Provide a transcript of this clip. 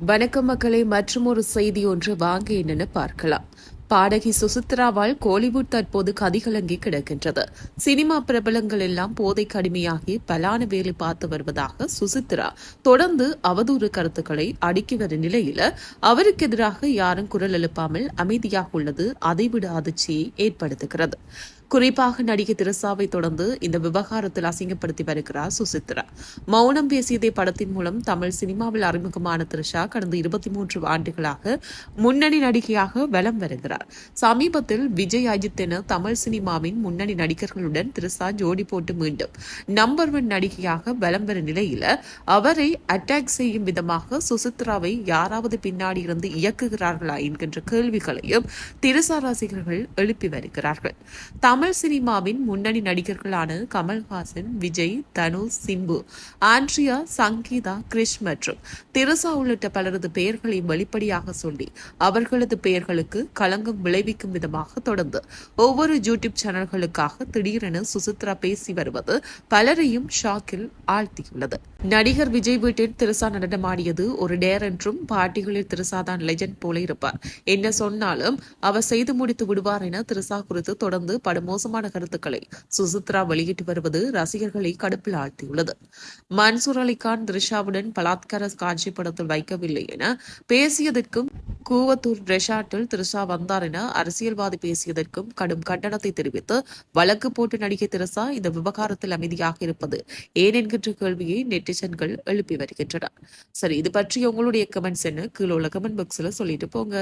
வணக்கம் மக்களை மற்றும் ஒரு செய்தி ஒன்று வாங்க என்னன்னு பார்க்கலாம். பாடகி சுசித்ராவால் கோலிவுட் தற்போது கதிகலங்கி கிடக்கின்றது. சினிமா பிரபலங்கள் எல்லாம் போதை கடுமையாகி பலான வேலை பார்த்து வருவதாக சுசித்ரா தொடர்ந்து அவதூறு கருத்துக்களை அடுக்கி வரும் நிலையில அவருக்கு எதிராக யாரும் குரல் எழுப்பாமல் அமைதியாக உள்ளது அதைவிட அதிர்ச்சியை ஏற்படுத்துகிறது. குறிப்பாக நடிகை திரசாவை தொடர்ந்து இந்த விவகாரத்தில் அசிங்கப்படுத்தி வருகிறார் சுசித்ரா. மௌனம் பேசியதே படத்தின் மூலம் தமிழ் சினிமாவில் அறிமுகமான திரிஷா கடந்த இருபத்தி மூன்று ஆண்டுகளாக முன்னணி நடிகையாக வலம் வருகிறார். வருகிறார் சமீபத்தில் விஜய் அஜித் என தமிழ் சினிமாவின் முன்னணி நடிகர்களுடன் திரிஷா ஜோடி போட்டு மீண்டும் நம்பர் ஒன் நடிகையாக வலம் வரும் நிலையில அவரை அட்டாக் செய்யும் விதமாக சுசித்ராவை யாராவது பின்னாடி இருந்து இயக்குகிறார்களா என்கின்ற கேள்விகளையும் திரிசா ரசிகர்கள் எழுப்பி வருகிறார்கள். தமிழ் சினிமாவின் முன்னணி நடிகர்களான கமல்ஹாசன் விஜய் தனுஷ் சிம்பு ஆண்ட்ரியா சங்கீதா கிரிஷ் மற்றும் திரசா உள்ளிட்ட பலரது பெயர்களை வெளிப்படையாக சொல்லி அவர்களது பெயர்களுக்கு கலங்க களங்கம் விளைவிக்கும் விதமாக தொடர்ந்து ஒவ்வொரு யூடியூப் சேனல்களுக்காக திடீரென சுசித்ரா பேசி வருவது பலரையும் ஷாக்கில் ஆழ்த்தியுள்ளது. நடிகர் விஜய் வீட்டில் திருசா நடனமாடியது ஒரு டேர் என்றும் பாட்டிகளில் திருசா தான் லெஜண்ட் போல இருப்பார். என்ன சொன்னாலும் அவர் செய்து முடித்து விடுவார் என திருசா குறித்து தொடர்ந்து படு மோசமான கருத்துக்களை சுசித்ரா வெளியிட்டு வருவது ரசிகர்களை கடுப்பில் ஆழ்த்தியுள்ளது. மன்சூர் அலிகான் த்ரிஷாவுடன் பலாத்கார காட்சி படத்தில் வைக்கவில்லை என பேசியதற்கும் கூவத்தூர் ரெஷார்ட்டில் திரிஷா வந்தார் என அரசியல்வாதி பேசியதற்கும் கடும் கண்டனத்தை தெரிவித்து வழக்கு போட்டு நடிகை திரிசா இந்த விவகாரத்தில் அமைதியாக இருப்பது ஏன் என்கின்ற கேள்வியை நெட்டிசன்கள் எழுப்பி வருகின்றனர். சரி இது பற்றி உங்களுடைய கமெண்ட்ஸ் என்ன? கீழே உள்ள கமெண்ட் பாக்ஸில் சொல்லிட்டு போங்க.